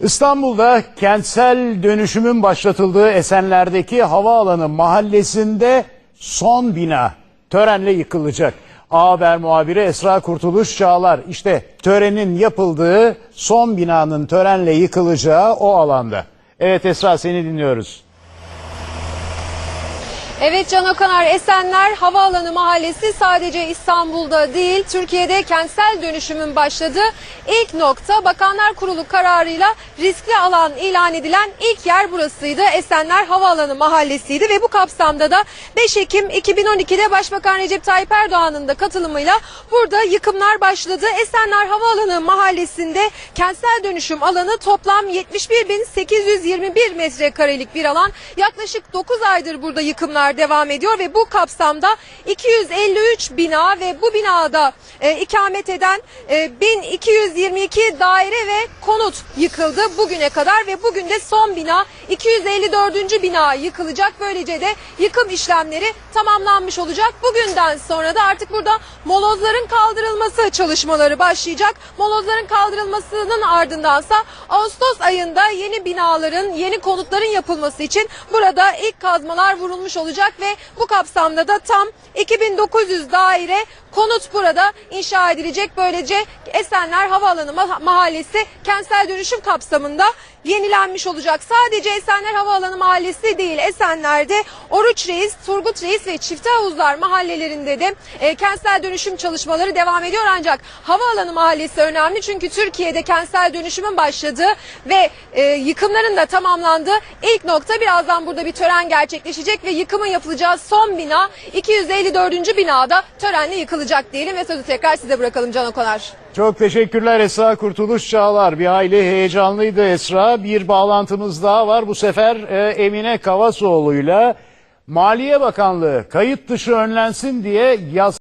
İstanbul'da kentsel dönüşümün başlatıldığı Esenler'deki havaalanı mahallesinde son bina törenle yıkılacak. A Haber muhabiri Esra Kurtuluş Çağlar işte törenin yapıldığı son binanın törenle yıkılacağı o alanda. Evet Esra seni dinliyoruz. Evet Can Okanar Esenler Havaalanı Mahallesi sadece İstanbul'da değil Türkiye'de kentsel dönüşümün başladığı ilk nokta Bakanlar Kurulu kararıyla riskli alan ilan edilen ilk yer burasıydı. Esenler Havaalanı Mahallesi'ydi ve bu kapsamda da 5 Ekim 2012'de Başbakan Recep Tayyip Erdoğan'ın da katılımıyla burada yıkımlar başladı. Esenler Havaalanı Mahallesi'nde kentsel dönüşüm alanı toplam 71.821 metrekarelik bir alan. Yaklaşık 9 aydır burada yıkımlar devam ediyor ve bu kapsamda 253 bina ve bu binada e, ikamet eden e, 1222 daire ve konut yıkıldı bugüne kadar ve bugün de son bina 254. bina yıkılacak. Böylece de yıkım işlemleri tamamlanmış olacak. Bugünden sonra da artık burada molozların kaldırılması çalışmaları başlayacak. Molozların kaldırılmasının ardındansa Ağustos ayında yeni binaların, yeni konutların yapılması için burada ilk kazmalar vurulmuş olacak ve bu kapsamda da tam 2900 daire konut burada inşa edilecek. Böylece Esenler Havaalanı Ma- Mahallesi kentsel dönüşüm kapsamında yenilenmiş olacak. Sadece Esenler Havaalanı Mahallesi değil Esenler'de Oruç Reis, Turgut Reis ve Çifte Havuzlar mahallelerinde de e, kentsel dönüşüm çalışmaları devam ediyor. Ancak Havaalanı Mahallesi önemli çünkü Türkiye'de kentsel dönüşümün başladığı ve e, yıkımların da tamamlandığı ilk nokta birazdan burada bir tören gerçekleşecek ve yıkımın yapılacağı son bina 254. binada törenle yıkılacak diyelim ve sözü tekrar size bırakalım Can Okonar. Çok teşekkürler Esra Kurtuluş Çağlar. Bir aile heyecanlıydı Esra. Bir bağlantımız daha var. Bu sefer e, Emine Kavasoğlu'yla Maliye Bakanlığı kayıt dışı önlensin diye yaz